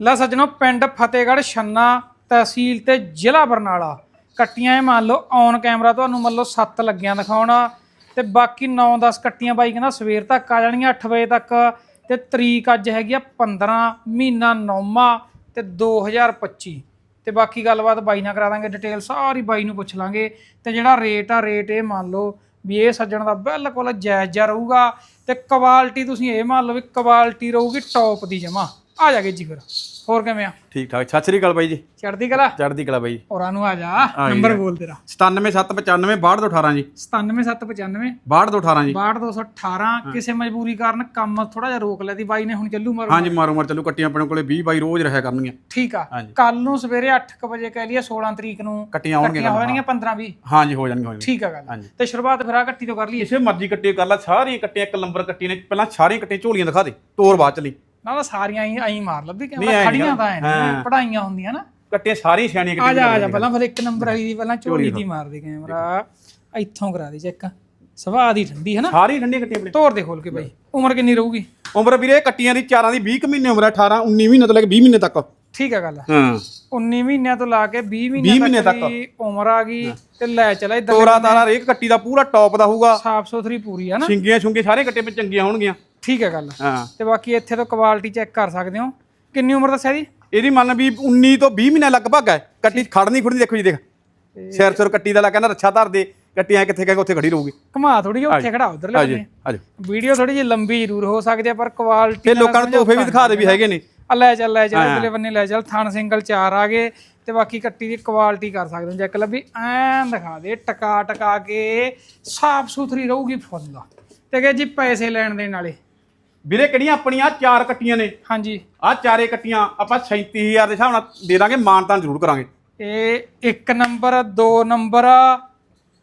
ਲੈ ਸੱਜਣੋ, ਪਿੰਡ ਫਤਿਹਗੜ੍ਹ ਛੰਨਾ ਤਹਿਸੀਲ ਤੇ ਜ਼ਿਲ੍ਹਾ ਬਰਨਾਲਾ। ਕੱਟੀਆਂ ਇਹ ਮੰਨ ਲਓ ਔਨ ਕੈਮਰਾ ਤੁਹਾਨੂੰ ਮੰਨ ਲਓ 7 ਲੱਗੀਆਂ ਦਿਖਾਉਣਾ। ਤੇ ਬਾਕੀ 9-10 ਕੱਟੀਆਂ ਬਾਈ ਕਹਿੰਦਾ ਸਵੇਰ ਤੱਕ ਆ ਜਾਣਗੀਆਂ 8 ਵਜੇ ਤੱਕ। ਤੇ ਤਰੀਕ ਅੱਜ ਹੈਗੀ ਆ 15 ਮਹੀਨਾ 9ਵਾਂ ਤੇ 2025 ਤੇ ਬਾਕੀ ਗੱਲਬਾਤ ਬਾਈ ਨਾਲ ਕਰਾ ਦਾਂਗੇ, ਡਿਟੇਲ ਸਾਰੀ ਬਾਈ ਨੂੰ ਪੁੱਛ ਲਾਂਗੇ। ਤੇ ਜਿਹੜਾ ਰੇਟ ਆ, ਰੇਟ ਇਹ ਮੰਨ ਲਓ ਵੀ ਇਹ ਸੱਜਣ ਦਾ ਬਿਲਕੁਲ ਜਾਇਜ਼ ਜਿਹਾ ਰਹੂਗਾ। ਤੇ ਕੁਆਲਿਟੀ ਤੁਸੀਂ ਇਹ ਮੰਨ ਲਓ ਵੀ ਕੁਆਲਿਟੀ ਰਹੂਗੀ ਟੌਪ ਦੀ ਜਮਾ। ਆ ਜਾਗੇ ਜੀ ਫਿਰ। ਹੋਰ ਕਿਵੇਂ ਆ? ਠੀਕ ਠਾਕ। ਸਤਿ ਸ੍ਰੀ ਅਕਾਲ ਬਾਈ ਜੀ। ਚੜਦੀ ਕਲਾ? ਚੜ੍ਹਦੀ ਕਲਾ ਬਾਈ ਹੋਰਾਂ ਨੂੰ ਆ ਜਾ। ਨੰਬਰ ਬੋਲ ਤੇਰਾ। 97795 6218 ਜੀ। 97795 6218 ਜੀ। 62218 ਕਿਸੇ ਮਜਬੂਰੀ ਕਾਰਨ ਕੰਮ ਥੋੜਾ ਜਿਹਾ ਰੋਕ ਲਿਆ ਦੀ। ਬਾਈ ਨੇ ਹੁਣ ਚੱਲੂ ਮਾਰੂ। ਹਾਂਜੀ ਮਾਰੋ ਮਾਰ ਚੱਲੂ। ਕੱਟੀਆਂ ਆਪਣੇ ਕੋਲੇ 20 ਬਾਈ ਰੋਜ਼ ਰਹਿਆ ਕਰਨਗੀਆਂ। ਠੀਕ ਆ। ਹਾਂਜੀ। ਕੱਲ ਨੂੰ ਸਵੇਰੇ 8:00 ਵਜੇ ਕਹਿ ਲਈਏ 16 ਤਰੀਕ ਨੂੰ ਕੱਟੀਆਂ ਆਉਣਗੀਆਂ ਕੱਟੀਆਂ ਹੋਣਗੀਆਂ 15 20 ਹਾਂਜੀ ਹੋ ਜਾਣਗੀਆਂ ਹੋ ਜਾਣਗੀਆਂ। ਠੀਕ ਆ ਗੱਲ। ਹਾਂਜੀ। ਤੇ ਸ਼ੁਰੂਆਤ ਫਿਰ ਆ ਕੱਟੀ ਤੋਂ ਕਰ ਲਈਏ। ਇਸੇ ਮਰਜ਼ੀ ਕੱਟੀ ਕਰ ਲਾ। ਸਾਰੀਆਂ ਕੱਟੀਆਂ ਇੱਕ ਨੰਬਰ ਕੱਟੀ ਨੇ। ਪਹਿਲਾਂ ਸਾਰੀਆਂ ਕੱਟੀਆਂ ਝੋਲੀਆਂ ਦਿਖਾ ਦੇ। ਤੋਰ ਬਾਅਦ ਚਲੀ ਨਾ ਨਾ ਸਾਰੀਆਂ ਹੀ ਐਂ ਮਾਰ ਲੱਭੀ ਨਹੀਂ, ਕਿਵੇਂ ਐਂ ਨੀ ਖੜੀਆਂ ਤਾਂ ਐ ਹਾਂ। ਪੜਾਈਆਂ ਹੁੰਦੀਆਂ ਨਾ। ਕੱਟੀਆਂ ਸਾਰੀਆਂ ਸਿਆਣੀਆਂ ਆ ਜਾ ਆ ਜਾ ਪਹਿਲਾਂ ਫਿਰ ਇੱਕ ਨੰਬਰ ਵਾਲੀ ਦੀ ਪਹਿਲਾਂ ਝੋਲੀ ਦੀ ਮਾਰ ਦੇ ਕੈਮਰਾ ਇੱਥੋਂ ਕਰਾ ਦੇ ਚੈੱਕ ਸਵਾਦ ਹੀ ਠੰਡੀ ਹੈ ਨਾ। ਸਾਰੀਆਂ ਠੰਡੀਆਂ ਕੱਟੀਆਂ ਆਪਣੇ। ਤੋਰ ਦੇ ਖੋਲ ਕੇ ਬਾਈ। ਉਮਰ ਕਿੰਨੀ ਰਹੂਗੀ? ਉਮਰ ਵੀਰੇ ਕੱਟੀਆਂ ਦੀ ਚਾਰਾਂ ਦੀ 20 ਕੁ ਮਹੀਨੇ ਉਮਰ ਹੈ 18 19 ਮਹੀਨੇ ਤੋਂ ਲੈ ਕੇ 20 ਮਹੀਨੇ ਤੱਕ। ਠੀਕ ਆ ਗੱਲ ਹਾਂ। 19 ਮਹੀਨਿਆਂ ਤੋਂ ਲਾ ਕੇ 20 ਵੀਹ ਮਹੀਨਿਆਂ ਮਹੀਨੇ ਤੱਕ ਦੀ ਉਮਰ ਆ ਗਈ ਤੇ ਲੈ ਚਲਾ ਇਧਰ ਤੋਰਾ ਤਾਰਾ ਰੇਕ ਕੱਟੀ ਦਾ ਪੂਰਾ ਟੌਪ ਦਾ ਹੋਊਗਾ। ਸਾਫ਼ ਸੁਥਰੀ ਪੂਰੀ ਆ ਨਾ। ਛਿੰਗੀਆਂ ਛੁੰਗੇ ਸਾਰੇ ਕੱਟੇ ਵਿੱਚ ਚੰਗੀਆਂ ਹੋਣਗੀਆਂ। ਠੀਕ ਹੈ ਗੱਲ। ਹਾਂ। ਤੇ ਬਾਕੀ ਇੱਥੇ ਤੋਂ ਕੁਆਲਿਟੀ ਚੈੱਕ ਕਰ ਸਕਦੇ ਹੋ। ਕਿੰਨੀ ਉਮਰ ਦੱਸਿਆ ਜੀ? ਇਹਦੀ ਮੰਨ ਵੀ 19 ਤੋਂ 20 ਮਹੀਨੇ ਲਗਭਗ ਹੈ। ਕੱਟੀ ਖੜਨੀ ਖੁੜਨੀ ਦੇਖੋ ਜੀ ਦੇਖ। ਸਿਰ ਸਿਰ ਕੱਟੀ ਦਾ ਲਾ ਕਹਿੰਦਾ ਰੱਛਾ ਧਰ ਦੇ। ਕੱਟੀ ਐ ਕਿੱਥੇ ਕਹੇਗਾ ਉੱਥੇ ਖੜੀ ਰਹੂਗੀ। ਘੁਮਾ ਥੋੜੀ ਜਿਹੀ ਉੱਥੇ ਖੜਾ ਉਧਰ ਲੈ ਆਜੋ ਆਜੋ ਵੀਡੀਓ ਥੋੜੀ ਜਿਹੀ ਲੰਬੀ ਜ਼ਰੂਰ ਹੋ ਸਕਦੀ ਹੈ ਪਰ ਕੁਆਲਿਟੀ ਤੇ ਲੋਕਾਂ ਨੂੰ ਤੋਹਫੇ ਵੀ ਦਿਖਾ ਦੇ ਵੀ ਹੈਗੇ ਨੇ। ਆ ਲੈ ਚੱਲ ਲੈ ਚੱਲ ਅਗਲੇ ਬੰਨੇ ਲੈ ਚੱਲ ਥਣ ਸਿੰਗਲ ਚਾਰ ਆ ਗਏ। ਤੇ ਬਾਕੀ ਕੱਟੀ ਦੀ ਕੁਆਲਿਟੀ ਕਰ ਸਕਦੇ ਹੋ ਚੈੱਕ ਲੱਭੀ ਐਨ ਦਿਖਾ ਦੇ ਟਕਾ ਟਕਾ ਕੇ ਸਾਫ਼ ਸੁਥਰੀ ਰਹੂਗੀ ਫੁੱਲ। ਤੇ ਕਿ ਜੀ ਪੈਸੇ ਲੈਣ ਦੇਣ ਵਾਲੇ ਵੀਰੇ ਕਿਹੜੀਆਂ ਆਪਣੀਆਂ? ਚਾਰ ਕੱਟੀਆਂ ਨੇ। ਹਾਂਜੀ। ਆਹ ਚਾਰੇ ਕੱਟੀਆਂ ਆਪਾਂ 37000 ਦੇ ਹਿਸਾਬ ਨਾਲ ਦੇ ਦਾਂਗੇ ਮਾਨਤਾਨ ਜ਼ਰੂਰ ਕਰਾਂਗੇ। ਇਹ ਇੱਕ ਨੰਬਰ ਦੋ ਨੰਬਰ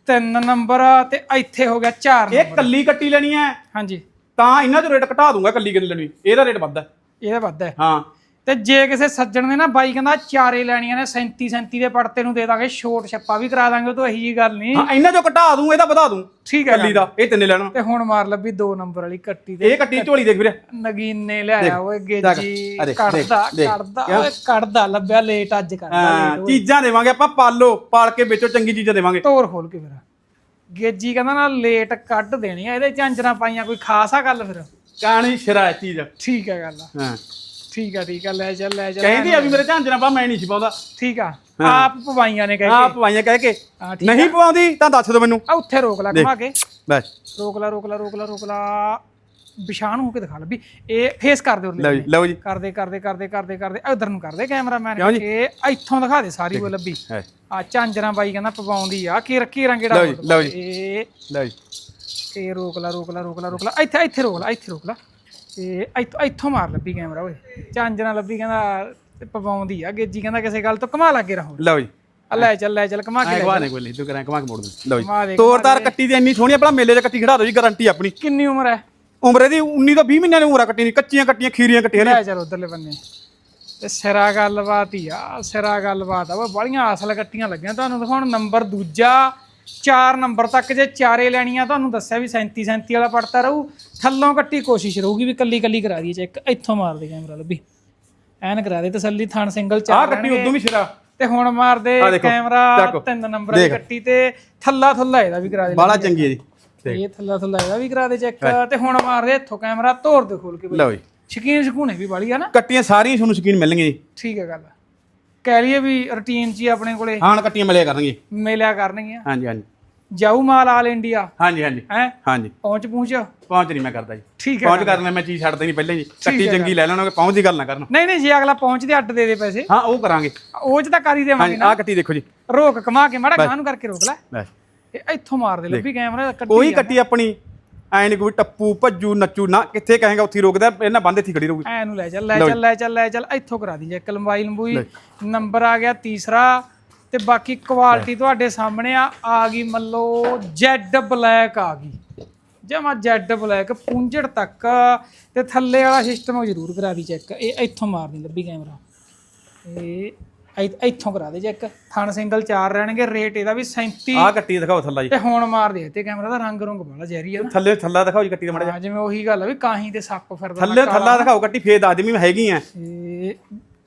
ਤਿੰਨ ਨੰਬਰ ਤੇ ਇੱਥੇ ਹੋ ਗਿਆ ਚਾਰ ਇਹ ਕੱਲੀ ਕੱਟੀ ਲੈਣੀ ਹੈ। ਹਾਂਜੀ। ਤਾਂ ਇਹਨਾਂ ਦਾ ਰੇਟ ਘਟਾ ਦੂੰਗਾ ਕੱਲੀ ਕੱਲੀ ਲੈਣੀ। ਇਹਦਾ ਰੇਟ ਵੱਧਦਾ ਇਹਦਾ ਵੱਧ ਹੈ। ਹਾਂ। ਤੇ ਜੇ ਕਿਸੇ ਸੱਜਣ ਨੇ ਨਾ ਬਾਈ ਕਹਿੰਦਾ ਚਾਰੇ ਲੈਣੀਆਂ ਨੇ 37 37 ਦੇ ਪੜਤੇ ਨੂੰ ਦੇ ਦਾਂਗੇ ਛੋਟ ਛੱਪਾ ਵੀ ਕਰਾ ਦਾਂਗੇ ਉਹ ਤੋਂ ਇਹੀ ਜੀ ਗੱਲ ਨਹੀਂ। ਹਾਂ ਇਹਨਾਂ ਚੋਂ ਘਟਾ ਦੂੰ ਇਹਦਾ ਵਧਾ ਦੂੰ। ਠੀਕ ਹੈ ਕੱਲੀ ਦਾ ਇਹ ਤਿੰਨੇ ਲੈਣਾ। ਤੇ ਹੁਣ ਮਾਰ ਲੱਭੀ ਦੋ ਨੰਬਰ ਵਾਲੀ ਕੱਟੀ ਤੇ ਇਹ ਕੱਟੀ ਝੋਲੀ ਦੇਖ ਵੀਰੇ। ਨਗੀਨੇ ਲਿਆਇਆ ਓਏ ਗੇਜੀ ਕੱਢਦਾ। ਕੱਢਦਾ ਓਏ ਕੱਢਦਾ ਲੱਭਿਆ ਲੇਟ ਅੱਜ ਕੱਢਦਾ ਹਾਂ ਚੀਜ਼ਾਂ ਦੇਵਾਂਗੇ ਆਪਾਂ ਪਾਲੋ ਪਾਲ ਕੇ ਵੇਚੋ ਚੰਗੀ ਚੀਜ਼ਾਂ ਦੇਵਾਂਗੇ। ਤੋਰ ਖੋਲ ਕੇ ਫਿਰ। ਗੇਜੀ ਕਹਿੰਦਾ ਨਾ ਲੇਟ ਕੱਢ ਦੇਣੀ ਆ ਇਹਦੇ ਝਾਂਜਰਾਂ ਪਾਈਆਂ ਕੋਈ ਖਾਸ ਆ ਗੱਲ ਫਿਰ? ਕਾਣੀ ਸ਼ਰਾ ਚੀਜ਼ ਠੀਕ ਹੈ ਗੱਲ। ਹਾਂ। ਠੀਕ ਆ ਠੀਕ ਆ ਲੈ ਚੱਲ ਲੈ ਚੱਲ ਕਹਿੰਦੀ ਆ ਵੀ ਮੇਰੇ ਝਾਂਜਰਾਂ ਪਾ ਮੈਂ ਨਹੀਂ ਸੀ ਪਾਉਂਦਾ। ਠੀਕ ਆ ਆਪ ਪਵਾਈਆਂ ਨੇ ਕਹਿ ਆਪ ਕੇ ਪਵਾਈਆਂ ਕਹਿ ਕੇ। ਹਾਂ ਠੀਕ ਨਹੀਂ ਪਵਾਉਂਦੀ ਤਾਂ ਦੱਸ ਦਿਓ ਮੈਨੂੰ। ਆ ਉੱਥੇ ਰੋਕ ਲੈ ਘੁਮਾ ਕੇ। ਬਸ। ਰੋਕ ਲੈ ਰੋਕ ਲੈ ਰੋਕ ਲੈ ਰੋਕ ਲੈ। ਵਿਸ਼ਾਨ ਹੋ ਕੇ ਦਿਖਾ ਲੱਭੀ ਇਹ ਫੇਸ ਕਰ ਦੇ ਲਓ ਜੀ ਲਓ ਜੀ। ਕਰਦੇ ਕਰਦੇ ਕਰਦੇ ਕਰਦੇ ਕਰਦੇ ਇਧਰ ਨੂੰ ਕਰਦੇ ਕੈਮਰਾਮੈਨ ਕਿਉਂ ਜੀ? ਇਹ ਇੱਥੋਂ ਦਿਖਾ ਦੇ ਸਾਰੀ ਉਹ ਲੱਭੀ। ਹੈ। ਆ ਝਾਂਜਰਾਂ ਬਾਈ ਕਹਿੰਦਾ ਪਵਾਉਂਦੀ ਆ। ਕੀ ਰੱਖੀ ਰੰਗੇੜਾ ਲਓ ਜੀ, ਲਓ ਜੀ। ਇਹ ਲਓ ਜੀ। ਇਹ ਰੋਕ ਲਾ ਰੋਕ ਲਾ ਰੋਕ ਲਾ ਰੋਕ ਲਾ। ਇੱਥੇ ਇੱਥੇ ਰੋਕ ਲਾ ਇੱਥੇ ਰੋਕ ਲਾ। ਇਹ ਇੱਥੋਂ ਇੱਥੋਂ ਮਾਰ ਲੱਭੀ ਕੈਮਰਾ ਓਏ। ਝਾਂਜਰਾਂ ਲੱਭੀ ਕਹਿੰਦਾ ਤੇ ਪਵਾਉਂਦੀ ਆ ਗੇਜੀ ਕਹਿੰਦਾ ਕਿਸੇ ਗੱਲ ਤੋਂ ਕਮਾ ਲੱਗੇ ਰਹੋ। ਲਓ ਜੀ। ਆ ਲੈ ਚੱਲ ਲੈ ਚੱਲ ਕਮਾ ਕੇ ਲੈ ਨੇ ਕੋਈ ਨਹੀਂ ਤੂੰ ਕਰਾਂ ਕਮਾ ਕੇ ਮੋੜ ਦੂੰ। ਲਓ ਕਮਾ ਦੇ, ਜੀ ਤੋਰਦਾਰ ਕੱਟੀ ਦੀ ਇੰਨੀ ਸੋਹਣੀ ਆਪਣਾ ਮੇਲੇ 'ਚ ਕੱਟੀ ਖੜਾ ਦਿਓ ਜੀ ਗਾਰੰਟੀ ਆਪਣੀ। ਕਿੰਨੀ ਉਮਰ ਹੈ ਉਮਰ ਇਹਦੀ 19 ਤੋਂ 20 ਮਹੀਨਿਆਂ ਦੀ ਉਮਰ ਆ ਕੱਟੀ ਦੀ। ਕੱਚੀਆਂ ਕੱਟੀਆਂ ਖੀਰੀਆਂ ਕੱਟੀਆਂ ਨੇ। ਲੈ ਚੱਲ ਉਧਰਲੇ ਬੰਨੇ। ਤੇ ਸਿਰਾ ਗੱਲਬਾਤ ਹੀ ਆ ਸਿਰਾ ਗੱਲਬਾਤ ਆ। ਬੜੀਆਂ ਅਸਲ ਕੱਟੀਆਂ ਲੱਗੀਆਂ ਤੁਹਾਨੂੰ ਦਿਖਾਉਣ। ਨੰਬਰ ਦੂਜਾ 4 ਨੰਬਰ ਤੱਕ ਜੇ ਚਾਰੇ ਲੈਣੀਆਂ ਤੁਹਾਨੂੰ ਦੱਸਿਆ ਵੀ 37 37 ਵਾਲਾ ਪੜਤਾ ਰਹੂ। ਥੱਲੋਂ ਕੱਟੀ ਕੋਸ਼ਿਸ਼ ਰਹੂਗੀ ਵੀ ਕੱਲੀ ਕੱਲੀ ਕਰਾ ਦਈਏ ਚੈੱਕ ਇੱਥੋਂ ਮਾਰ ਦੇ ਕੈਮਰਾ ਲੱਭੀ। ਐਨ ਕਰਾ ਦੇ ਤਸੱਲੀ ਥਾਣ ਸਿੰਗਲ ਆਹ ਚਾਰ ਕੱਟੀ ਉਦੋਂ ਵੀ ਸਿਰਾ। ਤੇ ਹੁਣ ਮਾਰ ਦੇ ਕੈਮਰਾ। ਤਿੰਨ ਨੰਬਰ ਦੀ ਕੱਟੀ ਤੇ ਥੱਲਾ ਥੱਲਾ ਇਹਦਾ ਵੀ ਕਰਾ ਦੇ। ਬਾਲਾ ਚੰਗੀ ਹੈ ਜੀ। ਇਹ ਥੱਲਾ ਥੱਲਾ ਇਹਦਾ ਵੀ ਕਰਾ ਦੇ ਚੈੱਕ ਤੇ ਹੁਣ ਮਾਰ ਦੇ ਇੱਥੋਂ ਕੈਮਰਾ ਤੋੜ ਦੇ ਖੋਲ ਕੇ। ਲਓ ਜੀ। ਸ਼ਕੀਨ ਸ਼ਕੂਨੇ ਵੀ ਵਾਲੀ ਆ ਨਾ। ਕੱਟੀਆਂ ਸਾਰੀਆਂ ਤੁਹਾਨੂੰ ਸ਼ਕੀਨ ਮਿਲਣਗੀਆਂ ਜੀ। ਠੀਕ ਹੈ ਗੱਲ। ਕਹਿ ਲਈਏ ਵੀ ਰੁਟੀਨ 'ਚ ਹੀ ਆਪਣੇ ਕੋਲੇ ਹਾਂ ਕੱਟੀਆਂ ਮਿਲਿਆ ਕਰਨਗੀਆਂ। ਮਿਲਿਆ ਕਰਨਗੀਆਂ। ਹਾਂਜੀ ਹਾਂਜੀ। ਜਾਊ ਮਾਲ ਆਲ ਇੰਡੀਆ। ਹਾਂਜੀ ਹਾਂਜੀ। ਹੈ? ਹਾਂਜੀ। ਪਹੁੰਚ ਪਹੁੰਚ। ਪਹੁੰਚ ਨਹੀਂ ਮੈਂ ਕਰਦਾ ਜੀ। ਠੀਕ ਹੈ ਪਹੁੰਚ ਕਰ ਲੈ ਮੈਂ ਚੀਜ਼ ਛੱਡਦਾ ਨਹੀਂ ਪਹਿਲਾਂ ਜੀ ਕੱਟੀ ਚੰਗੀ ਲੈ ਲੈਣਾ ਪਹੁੰਚ ਦੀ ਗੱਲ ਨਾ ਕਰਨ। ਨਹੀਂ ਨਹੀਂ ਜੇ ਅਗਲਾ ਪਹੁੰਚ ਦੇ ਅੱਡ ਦੇ ਦੇ ਪੈਸੇ। ਹਾਂ ਉਹ ਕਰਾਂਗੇ। ਉਹ 'ਚ ਤਾਂ ਕਰ ਹੀ ਦੇਵਾਂਗੇ ਹਾਂਜੀ ਆਹ ਕੱਟੀ ਦੇਖੋ ਜੀ। ਰੋਕ ਕਮਾ ਕੇ ਮਾੜਾ ਗਾਂ ਨੂੰ ਕਰਕੇ ਰੋਕ ਲੈ। ਬਸ। ਇੱਥੋਂ ਮਾਰ ਦੇ ਲੱਭੀ ਕੈਮਰਾ ਕੱਢੀ ਕੋਈ ਕੱਟੀ ਆਪਣੀ। ਐ ਨਹੀਂ ਕੋਈ ਟੱਪੂ ਭੱਜੂ ਨੱਚੂ ਨਾ ਕਿੱਥੇ ਕਹੇਗਾ ਉੱਥੇ ਰੋਕਦਾ ਇਹਨਾਂ ਬੰਦੇ ਇੱਥੇ ਖੜੀ ਰਹੂਗੀ। ਐ ਨੂੰ ਲੈ ਚੱਲ ਲੈ ਚੱਲ ਲੈ ਚੱਲ ਲੈ ਚੱਲ ਇੱਥੋਂ ਕਰਾ ਦੀ ਜੇ ਇੱਕ ਲੰਬਾਈ ਲੰਬੂਈ। ਨੰਬਰ ਆ ਗਿਆ ਤੀਸਰਾ ਤੇ ਬਾਕੀ ਕੁਆਲਿਟੀ ਤੁਹਾਡੇ ਸਾਹਮਣੇ ਆ ਆ ਗਈ ਮੱਲੋ ਜੈਡ ਬਲੈਕ ਆ ਗਈ। ਜਮਾ ਜੈਡ ਬਲੈਕ ਪੁੰਜੜ ਤੱਕ। ਤੇ ਥੱਲੇ ਵਾਲਾ ਸਿਸਟਮ ਉਹ ਜ਼ਰੂਰ ਕਰਾ ਦੀ ਚੈੱਕ ਇਹ ਇੱਥੋਂ ਮਾਰਨੀ ਲੱਭੀ ਕੈਮਰਾ। ਇਹ ਇ- ਇੱਥੋਂ ਕਰਾ ਦੇ ਚੈੱਕ ਥਣ ਸਿੰਗਲ ਚਾਰ ਰਹਿਣਗੇ ਰੇਟ ਇਹਦਾ ਵੀ 37 ਆਹ ਕੱਟੀ ਦਿਖਾਓ ਥੱਲਾ ਜੀ। ਤੇ ਹੁਣ ਮਾਰ ਦੇ ਤੇ ਕੈਮਰਾ ਦਾ ਰੰਗ ਰੰਗ ਵਾਲਾ ਜ਼ਹਿਰੀ ਆ ਨਾ। ਥੱਲੇ ਥੱਲਾ ਦਿਖਾਓ ਜੀ ਕੱਟੀ ਦਾ ਮੜਾ ਹਾਂ, ਜਿਵੇਂ ਉਹੀ ਗੱਲ ਆ ਵੀ ਕਾਹੀਂ ਤੇ ਸੱਪ ਫਿਰਦਾ ਥੱਲੇ ਥੱਲਾ ਦਿਖਾਓ ਕੱਟੀ ਫੇਰ ਦੱਸ ਦੇ ਵੀ ਹੈਗੀ ਆ। ਇਹ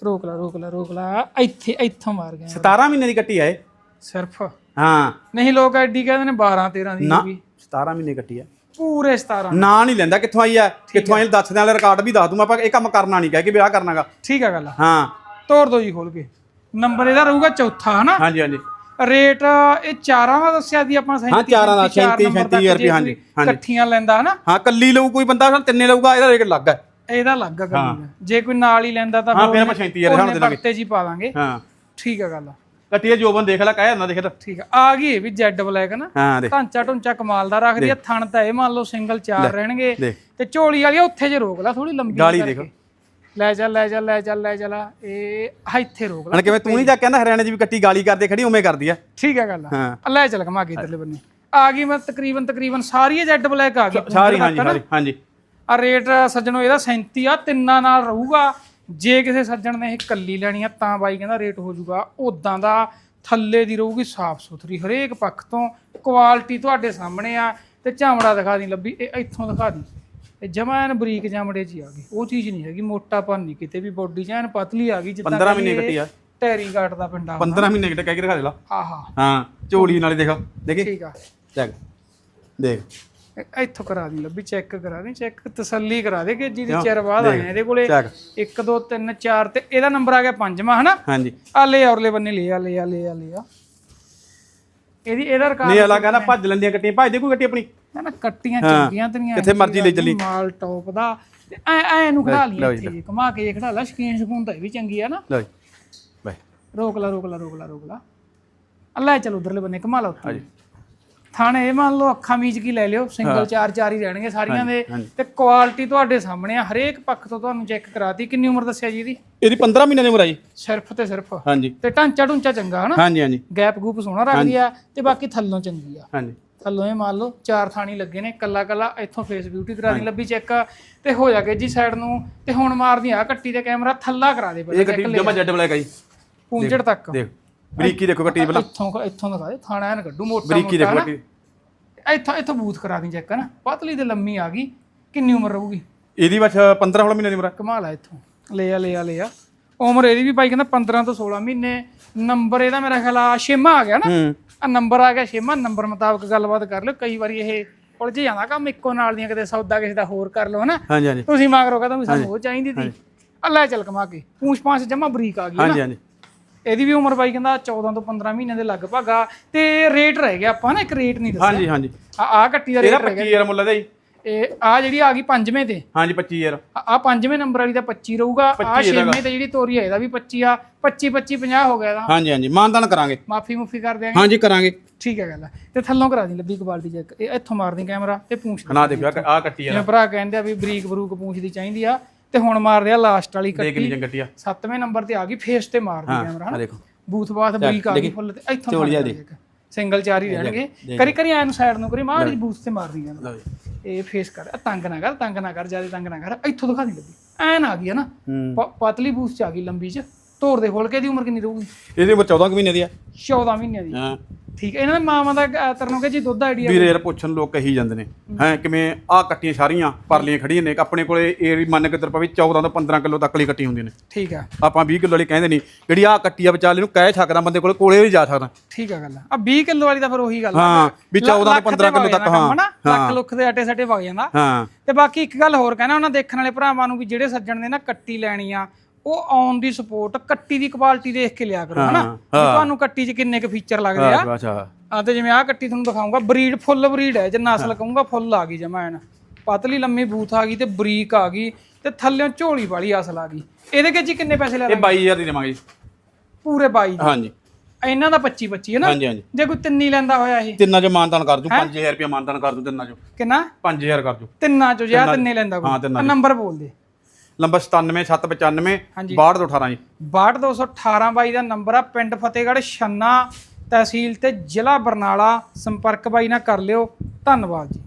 ਰੋਕ ਲਾ ਰੋਕ ਲਾ ਰੋਕ ਲਾ ਇੱਥੇ ਇੱਥੋਂ ਮਾਰ ਗਿਆ। 17 ਮਹੀਨੇ ਦੀ ਕੱਟੀ ਆ ਇਹ। ਸਿਰਫ? ਹਾਂ। ਨਹੀਂ ਲੋਕ ਐਡੀ ਕਹਿੰਦੇ ਨੇ 12 13 ਦੀ ਨਾ ਵੀ। 17 ਮਹੀਨੇ ਕੱਟੀ ਆ। ਪੂਰੇ 17 ਨਾਂ ਨਹੀਂ ਲੈਂਦਾ ਕਿੱਥੋਂ ਆਈ ਆ? ਕਿੱਥੋਂ ਆਈ ਦੱਸਦੇ ਵਾਲੇ ਰਿਕਾਰਡ ਵੀ ਦੱਸ ਦੂੰ ਆਪਾਂ ਇਹ ਕੰਮ ਕਰਨਾ ਨਹੀਂ ਕਹਿ ਕੇ ਵਿਆਹ ਕਰਨਾਗਾ ਠੀਕ ਆ ਗੱਲ। ਹਾਂ। ਤੋੜ ਦੋ ਜੀ ਖੋਲ ਕੇ। ਨੰਬਰ ਇਹਦਾ ਰਹੂਗਾ ਚੌਥਾ ਹਨਾ? ਹਾਂਜੀ ਹਾਂਜੀ। ਰੇਟ ਇਹ ਚਾਰਾਂ ਦਾ ਦੱਸਿਆ ਸੀ ਆਪਾਂ ਹਾਂ, ਚਾਰਾਂ ਦਾ, 37 37 ਨੰਬਰ ਤੱਕ ਜੇ ਰੁਪਏ, ਹਾਂਜੀ, ਹਾਂਜੀ। ਇਕੱਠੀਆਂ ਲੈਂਦਾ ਹਨਾ? ਹਾਂ ਕੱਲੀ ਲਊ ਕੋਈ ਬੰਦਾ ਸਾਨੂੰ ਤਿੰਨੇ ਲਊਗਾ ਇਹਦਾ ਰੇਟ ਲੱਗ ਹੈ। ਇਹਦਾ ਲੱਗ ਗੱਲੀ ਜੇ ਕੋਈ ਨਾਲ ਹੀ ਲੈਂਦਾ ਤਾਂ ਹਾਂ, ਫਿਰ ਆਪਾਂ 37 ਹਜ਼ਾਰ ਦੇ ਦਾਂਗੇ। ਬਖਤੇ ਜੀ ਪਾ ਦਾਂਗੇ। ਹਾਂ। ਠੀਕ ਆ ਗੱਲ। ਕੱਟੀ ਜੋਬਨ ਦੇਖ ਲੈ ਕਹਿ ਜਾਂਦਾ ਦੇਖ ਤਾਂ। ਠੀਕ ਆ। ਆ ਗਈ ਵੀ ਜੈਡ ਬਲੈਕ ਨਾ ਹਾਂ ਢਾਂਚਾ ਢੁੰਚਾ ਕਮਾਲ ਦਾ ਰੱਖਦੀ ਆ ਥਣ ਤਾਂ ਇਹ ਮੰਨ ਲਓ ਸਿੰਗਲ ਚਾਰ ਰਹਿਣਗੇ ਤੇ ਝੋਲੀ ਵਾਲੀ ਉੱਥੇ ਜੇ ਰੋਕ ਲਾ ਥੋੜੀ ਲੰਬੀ ਗਾਲੀ। ਦੇਖੋ। ਲੈ ਜਾ ਲੈ ਜਾ ਲੈ ਜਾ ਲੈ ਜਾ ਲਾ। ਇਹ ਆਹ ਇੱਥੇ ਰੋਕ ਲਾ। ਹਣ ਕਿਵੇਂ ਤੂੰ ਨਹੀਂ ਜਾ ਕਹਿੰਦਾ ਹਰਿਆਣੇ 'ਚ ਵੀ ਕੱਟੀ ਗਾਲੀ ਕਰਦੇ ਖੜੀ ਉਵੇਂ ਕਰਦੀ ਆ। ਠੀਕ ਆ ਗੱਲ ਆ। ਹਾਂ। ਆ ਲੈ ਚੱਲ ਘਮਾ ਕੇ ਇਧਰਲੇ ਬੰਨੇ। ਆ ਗਈ ਮੈਂ ਤਕਰੀਬਨ ਤਕਰੀਬਨ ਸਾਰੀ ਜੈਡ ਬਲੈਕ ਆ ਗਈ ਸਾਰੀ ਹਾਂਜੀ ਸਾਰੀ ਹਾਂਜੀ। ਆ ਰੇਟ ਸੱਜਣੋ ਇਹਦਾ 37 ਆ ਤਿੰਨਾਂ ਨਾਲ ਰਹੂਗਾ। ਜੇ ਕਿਸੇ ਸੱਜਣ ਨੇ ਇਹ ਕੱਲੀ ਲੈਣੀ ਆ ਤਾਂ ਬਾਈ ਕਹਿੰਦਾ ਰੇਟ ਹੋ ਜਾਊਗਾ। ਉਦਾਂ ਦਾ ਥੱਲੇ ਦੀ ਰਹੂਗੀ ਸਾਫ਼ ਸੁਥਰੀ ਹਰੇਕ ਪੱਖ ਤੋਂ। ਕੁਆਲਿਟੀ ਤੁਹਾਡੇ ਸਾਹਮਣੇ ਆ। ਤੇ ਝਾਮੜਾ ਦਿਖਾ ਦੀ ਲੱਭੀ। ਇਹ ਇੱਥੋਂ ਦਿਖਾ ਦੀ। ਇਹ ਜਮਾ ਐਨ ਬਰੀਕ ਜਾਮੜੇ ਜੀ ਆ ਗਈ ਉਹ ਚੀਜ਼ ਨਹੀਂ ਹੈਗੀ ਮੋਟਾਪਨ ਨਹੀਂ ਕਿਤੇ ਵੀ ਬੋਡੀ ਚ ਐਨ ਪਤਲੀ ਆ ਗਈ ਜਿੱਦਾਂ 15 ਮਹੀਨੇ ਕੱਟੀ ਆ। ਟੈਰੀ ਗਾਟ ਦਾ ਪਿੰਡਾ 15 ਮਹੀਨੇ ਕਿਤੇ ਕਹਿ ਕੇ ਦਿਖਾ ਦੇ ਲਾ। ਆਹਾ। ਹਾਂ ਝੋਲੀ ਨਾਲੇ ਦੇਖ ਦੇਖੀ? ਠੀਕ ਆ। ਚੱਕ ਦੇਖ। ਇੱਥੋਂ ਕਰਾ ਦੀ ਲੱਭੀ ਚੈੱਕ ਕਰਾ ਦੇ ਚੈੱਕ ਤਸੱਲੀ ਕਰਾ ਦੇ ਕਿ ਜਿਹਦੀ ਚਿਰ ਬਾਅਦ ਆਏ ਇਹਦੇ ਕੋਲੇ। ਚੱਕ। 1 2 3 4 ਤੇ ਇਹਦਾ ਨੰਬਰ ਆ ਗਿਆ ਪੰਜਵਾਂ ਹਨਾ? ਹਾਂਜੀ। ਆ ਲੈ ਔਰਲੇ ਬੰਨੇ ਲੈ ਆ ਲੈ ਆ ਲੈ ਆ ਲੈ ਆ ਇਹਦੀ ਇਹਦਾ ਰਿਕਾਰਡ ਨਹੀਂ ਅਲਾ ਕਹਿੰਦਾ ਭੱਜ ਲੈਂਦੀਆਂ ਕੱਟੀਆਂ ਭੱਜ ਦੇ ਕੋਈ ਕੱਟੀ ਆਪਣੀ। ਨਾ ਨਾ ਕੱਟੀਆਂ ਚੰਗੀਆਂ ਤੇਰੀਆਂ ਕਿੱਥੇ ਮਰਜ਼ੀ ਲੈ ਚੱਲੀ। ਮਾਲ ਟੌਪ ਦਾ। ਐ ਐ ਨੂੰ ਖੜਾ ਲਈ ਇੱਥੇ ਘੁਮਾ ਕੇ ਖੜਾ ਲਾ ਸ਼ਕੀਨ ਸ਼ਕੂਨ ਤਾਂ ਇਹ ਵੀ ਚੰਗੀ ਆ ਨਾ। ਜੀ ਬਾਈ ਰੋਕ ਲਾ ਰੋਕ ਲਾ ਰੋਕ ਲਾ ਰੋਕ ਲਾ। ਅੱਲਾ ਚੱਲ ਉਧਰਲੇ ਬੰਨੇ ਘੁਮਾ ਲਾ ਉੱਥੇ। ਥਾਣੇ ਇਹ ਮੰਨ ਲਓ ਅੱਖਾਂ ਮੀਚ ਕੀ ਲੈ ਲਿਓ ਸਿੰਗਲ ਚਾਰ ਚਾਰ ਹੀ ਰਹਿਣਗੇ ਸਾਰੀਆਂ ਦੇ। ਤੇ ਕੁਆਲਿਟੀ ਤੁਹਾਡੇ ਸਾਹਮਣੇ ਆ ਹਰੇਕ ਪੱਖ ਤੋਂ ਤੁਹਾਨੂੰ ਚੈੱਕ ਕਰਾਤੀ। ਕਿੰਨੀ ਉਮਰ ਦੱਸਿਆ ਜੀ ਇਹਦੀ? ਇਹਦੀ 15 ਮਹੀਨੇ ਦੀ ਉਮਰ ਆ ਜੀ। ਸਿਰਫ ਤੇ ਸਿਰਫ। ਹਾਂਜੀ ਤੇ ਢਾਂਚਾ ਢੁੰਚਾ ਚੰਗਾ ਹਨਾ? ਹਾਂਜੀ ਹਾਂਜੀ ਗੈਪ ਗੂਪ ਸੋਹਣਾ ਰੱਖਦੀ ਆ ਤੇ ਬਾਕੀ ਥੱਲੋਂ ਚੰਗੀ ਆ। ਹਾਂਜੀ ਥੱਲੋਂ ਇਹ ਮੰਨ ਲਓ ਚਾਰ ਥਾਣੀ ਲੱਗੇ ਨੇ ਕੱਲਾ ਕੱਲਾ ਇੱਥੋਂ ਫੇਸ ਬਿਊਟੀ ਕਰਾ ਦੀ ਲੱਭੀ ਚੈੱਕ ਤੇ ਹੋ ਜਾ ਕੇ ਜੀ ਸਾਈਡ ਨੂੰ ਤੇ ਹੁਣ ਮਾਰਦੀ ਆ ਕੱਟੀ ਤੇ ਕੈਮਰਾ ਥੱਲਾ ਕਰਾ ਦੇ ਇਹ ਕੱਟੀ ਜਮਾ ਜੱਡ ਬਲੈਕ ਆ ਜੀ। ਪੂੰਝੜ ਤੱਕ। ਦੇਖ ਬਰੀਕੀ ਦੇਖੋ ਕੱਟੀ ਪਹਿਲਾਂ। ਇੱਥੋਂ ਇੱਥੋਂ ਦਿਖਾ ਦੇ ਥਾਣਾ ਐਨ ਕੱਢੂ ਮੋਟਾ ਬਰੀਕੀ ਦੇਖੋ ਕੱਟੀ। ਇੱਥੋਂ ਇੱਥੋਂ ਬੂਥ ਕਰਾ ਦੀ ਚੈੱਕ ਨਾ। ਪਤਲੀ ਤੇ ਲੰਮੀ ਆ ਗਈ ਕਿੰਨੀ ਉਮਰ ਰਹੂਗੀ? ਇਹਦੀ ਬਸ 15 16 ਮਹੀਨੇ ਦੀ ਉਮਰ ਆ। ਕਮਾਲ ਆ ਇੱਥੋਂ। ਲੈ ਆ ਲੈ ਆ ਲੈ ਆ ਉਮਰ ਇਹਦੀ ਵੀ ਬਾਈ ਕਹਿੰਦਾ 15 ਤੋਂ 16 ਮਹੀਨੇ। ਨੰਬਰ ਇਹਦਾ ਮੇਰਾ ਖਿਆਲ ਆ ਛੇਮਾ ਆ ਗਿਆ ਨਾ। ਆ ਨੰਬਰ ਆ ਗਿਆ ਛੇਮਾ ਨੰਬਰ ਮੁਤਾਬਕ ਗੱਲਬਾਤ ਕਰ ਲਿਓ। ਕਈ ਵਾਰੀ ਇਹ ਉਲਝ ਜਾਂਦਾ ਕੰਮ ਇੱਕੋ ਨਾਲ ਦੀਆਂ ਕਿਤੇ ਸੌਦਾ ਕਿਸੇ ਦਾ ਹੋਰ ਕਰ ਲਓ ਹਨਾ? ਹਾਂਜੀ ਹਾਂਜੀ। ਤੁਸੀਂ ਮੰਗ ਕਹਿੰਦਾ ਵੀ ਸਾਨੂੰ ਉਹ ਚਾਹੀਦੀ ਸੀ? ਅੱਲਾ ਚੱਲ ਕਮਾ ਕੇ। ਪੂੰਛ ਪਾਂਛ ਜਮਾ ਬਰੀਕ ਆ ਗਈ ਹਾਂਜੀ ਹਾਂਜੀ। ਇਹਦੀ ਵੀ ਉਮਰ ਬਾਈ ਕਹਿੰਦਾ 14 ਤੋਂ 15 ਮਹੀਨੇ ਦੇ ਲਗਭਗ ਆ। ਤੇ ਰੇਟ ਰਹਿ ਗਿਆ ਆਪਾਂ ਨਾ ਇੱਕ ਰੇਟ ਨਹੀਂ ਦੱਸਿਆ। ਹਾਂਜੀ ਹਾਂਜੀ। ਆ ਆ ਕੱਟੀ ਦਾ ਰੇਟ ਰਹਿ ਗਿਆ। 25000 ਮੁੱਲ ਦਾ ਜੀ। ਇਹ ਆ ਜਿਹੜੀ ਆ ਗਈ ਪੰਜਵੇਂ ਤੇ। ਹਾਂਜੀ 25000 ਆ ਪੰਜਵੇਂ ਨੰਬਰ ਵਾਲੀ ਦਾ 25 ਰਹੂਗਾ। ਆ ਛੇਵੇਂ ਤੇ ਜਿਹੜੀ ਤੋਰੀ ਆ ਇਹਦਾ ਵੀ 25 ਆ। 25 25 50 ਹੋ ਗਿਆ ਇਹਦਾ। ਹਾਂਜੀ ਹਾਂਜੀ ਮਾਨਦਾਨ ਕਰਾਂਗੇ। ਮਾਫੀ ਮੁਫੀ ਕਰ ਦਿਆਂਗੇ। ਹਾਂਜੀ ਕਰਾਂਗੇ। ਠੀਕ ਹੈ ਗੱਲ ਆ। ਤੇ ਥੱਲੋਂ ਕਰਾ ਦੀ ਲੱਭੀ ਕੁਆਲਿਟੀ ਚੈੱਕ ਇਹ ਇੱਥੋਂ ਮਾਰਦੀ ਕੈਮਰਾ ਤੇ ਪੂੰਛ ਨਾ ਦੇਖਿਓ ਆ ਕੱਟੀ ਆ ਜਿਵੇਂ ਭਰਾ ਕਹਿੰਦੇ ਆ ਵੀ ਬਰੀਕ ਬਰੂਕ ਪੂੰਛ ਦੀ ਚਾਹੀਦੀ ਆ। ਤੇ ਹੁਣ ਮਾਰਦੇ ਆ ਲਾਸਟ ਵਾਲੀ ਦੇਖ ਕੱਟੀ। ਲਈ ਕੱਟੀ ਆ। ਸੱਤਵੇਂ ਨੰਬਰ ਤੇ ਆ ਗਈ ਫੇਸ ਤੇ ਮਾਰਦੀ ਕੈਮਰਾ ਆ ਹਨਾ ਦੇਖੋ। ਬੂਥ ਬਾਥ ਬਰੀਕ ਆ ਗਈ ਫੁੱਲ ਤੇ। ਇੱਥੋਂ ਸਿੰਗਲ ਚਾਰ ਹੀ ਰਹਿਣਗੇ। ਕਰੀ ਕਰੀ ਐਨ ਸਾਈਡ ਨੂੰ ਕਰੀ ਮਾੜੀ ਬੂਥ ਤੇ ਮਾਰਦੀ ਕੈਮਰਾ ਲਓ ਜੀ। ਇਹ ਫੇਸ ਕਰ ਤੰਗ ਨਾ ਕਰ ਤੰਗ ਨਾ ਕਰ ਜ਼ਿਆਦਾ ਤੰਗ ਨਾ ਕਰ ਇੱਥੋਂ ਦਿਖਾ ਦੀ ਲੱਗੀ ਐਨ ਆ ਗਈ ਹੈ ਨਾ ਪ- ਪਤਲੀ ਬੂਥ ਚ ਆ ਗਈ ਲੰਬੀ ਚ ਤੋੜ ਦੇ ਖੋਲ ਕੇ ਦੀ ਉਮਰ ਕਿੰਨੀ ਰਹੂਗੀ? ਇਹਦੀ ਉਮਰ 14 ਕੁ ਮਹੀਨੇ ਦੀ ਆ। 14 ਮਹੀਨਿਆਂ ਦੀ। ਹਾਂ। ਠੀਕ ਹੈ ਇਹਨਾਂ ਦੇ ਮਾਮਾ ਦਾ ਅਹ, ਤਰਨੋਂ ਕਿ ਜੀ ਦੁੱਧ ਆਈਡੀਆ ਵੀਰੇ ਯਾਰ ਪੁੱਛਣ ਲੋਕ ਕਹੀ ਜਾਂਦੇ ਨੇ ਹੈ। ਕਿਵੇਂ ਆ ਕੱਟੀਆਂ ਸਾਰੀਆਂ ਪਰਲੀਆਂ ਖੜੀਆਂ ਨੇ ਆਪਣੇ ਕੋਲੇ ਇਹ ਵੀ ਮੰਨ ਕੇ ਤਰ ਪਵੇ 14 ਤੋਂ 15 ਕਿਲੋ ਤੱਕ ਲਈ ਕੱਟੀ ਹੁੰਦੀਆਂ ਨੇ। ਠੀਕ ਆ। ਆਪਾਂ 20 ਕਿਲੋ ਵਾਲੀ ਕਹਿੰਦੇ ਨਹੀਂ ਜਿਹੜੀ ਆ ਕੱਟੀ ਆ ਵਿਚਾਲੇ ਨੂੰ ਕਹਿ ਸਕਦਾ ਬੰਦੇ ਕੋਲੇ ਕੋਲੇ ਵੀ ਜਾ ਸਕਦਾ। ਠੀਕ ਆ ਗੱਲ ਆ। ਆਹ 20 ਕਿਲੋ ਵਾਲੀ ਤਾਂ ਫਿਰ ਉਹੀ ਗੱਲ ਆ। ਹਾਂ ਵੀ 14 ਤੋਂ 15 ਕਿਲੋ ਤੱਕ ਹਾਂ ਲੱਖ ਲੁੱਖ ਦੇ ਆਟੇ ਸੱਟੇ ਵਗ ਜਾਂਦਾ। ਹਾਂ। ਤੇ ਬਾਕੀ ਇੱਕ ਗੱਲ ਹੋਰ ਕਹਿਣਾ ਉਹਨਾਂ ਦੇਖਣ ਵਾਲੇ ਭਰਾਵਾਂ ਨੂੰ ਵੀ ਜਿਹੜੇ ਸੱਜਣ ਨੇ ਨਾ ਕੱਟੀ ਲੈਣੀ ਆ ਉਹ ਔਨ ਦੀ ਸਪੋਰਟ ਕੱਟੀ ਦੀ ਕੁਆਲਿਟੀ ਦੇਖ ਕੇ ਲਿਆ ਕਰੋ ਹਨਾ? ਵੀ ਤੁਹਾਨੂੰ ਕੱਟੀ 'ਚ ਕਿੰਨੇ ਕੁ ਫੀਚਰ ਲੱਗਦੇ ਆ। ਅੱਛਾ। ਆ ਤੇ ਜਿਵੇਂ ਆਹ ਕੱਟੀ ਤੁਹਾਨੂੰ ਦਿਖਾਉਂਗਾ ਬਰੀਡ ਫੁੱਲ ਬਰੀਡ ਹੈ। ਜੇ ਨਸਲ ਕਹੂੰਗਾ ਫੁੱਲ ਆ ਗਈ ਜਮਾ ਐਨ ਪਤਲੀ ਲੰਮੀ ਬੂਥ ਆ ਗਈ ਤੇ ਬਰੀਕ ਆ ਗਈ ਤੇ ਥੱਲੇੋਂ ਝੋਲੀ ਵਾਲੀ ਅਸਲ ਆ ਗਈ। ਇਹਦੇ ਕੇ ਜੀ ਕਿੰਨੇ ਪੈਸੇ ਲੈ ਇਹ 22000 ਦੀ ਦੇਵਾਂਗੇ ਜੀ। ਪੂਰੇ 22 ਦੇ। ਹਾਂਜੀ। ਇਹਨਾਂ ਦਾ 25 25 ਹੈ ਨਾ? ਹਾਂਜੀ ਹਾਂਜੀ। ਜੇ ਕੋਈ ਤਿੰਨੀ ਲੈਂਦਾ ਹੋਇਆ ਇਹ? ਤਿੰਨਾਂ ਚ ਮਾਨਦਾਨ ਕਰ ਦੂੰ 5000 ਰੁਪਏ ਮਾਨਦਾਨ ਕਰ ਦੂੰ ਤਿੰਨਾਂ ਚ। ਕਿੰਨਾ? 5000 ਕਰ ਦੂੰ ਤਿੰਨਾਂ ਚੋਂ ਜਾਂ ਤਿੰਨੇ ਲੈਂਦਾ ਹਾਂ, ਕੋਈ ਆਹ ਨੰਬਰ ਬੋਲ ਦੇ। ਨੰਬਰ 97795 ਹਾਂਜੀ। 6218 ਜੀ। 62218 ਬਾਈ ਦਾ ਨੰਬਰ ਆ ਪਿੰਡ ਫਤਿਹਗੜ੍ਹ ਛੰਨਾ ਤਹਿਸੀਲ ਤੇ ਜ਼ਿਲ੍ਹਾ ਬਰਨਾਲਾ। ਸੰਪਰਕ ਬਾਈ ਨਾਲ ਕਰ ਲਿਓ। ਧੰਨਵਾਦ ਜੀ।